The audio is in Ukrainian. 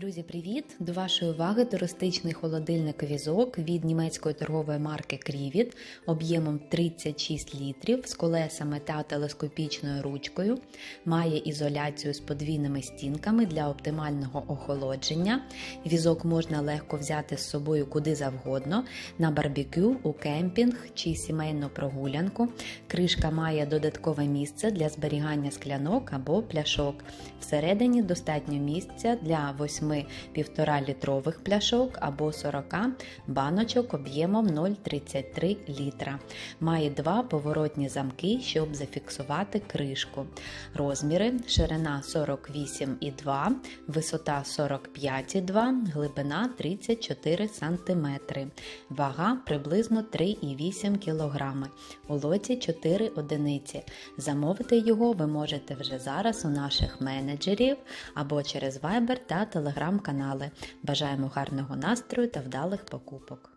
Друзі, привіт! До вашої уваги туристичний холодильник візок від німецької торгової марки Крівіт об'ємом 36 літрів з колесами та телескопічною ручкою. Має ізоляцію з подвійними стінками для оптимального охолодження. Візок можна легко взяти з собою куди завгодно на барбекю, у кемпінг чи сімейну прогулянку. Кришка має додаткове місце для зберігання склянок або пляшок. Всередині достатньо місця для 8 1,5 літрових пляшок або 40 баночок об'ємом 0,33 літра. Має два поворотні замки, щоб зафіксувати кришку. Розміри: ширина 48,2, висота 45,2, глибина 34 см. Вага приблизно 3,8 кг. У лоті 4 одиниці. Замовити його ви можете вже зараз у наших менеджерів або через Viber та Telegram канали. Бажаємо гарного настрою та вдалих покупок!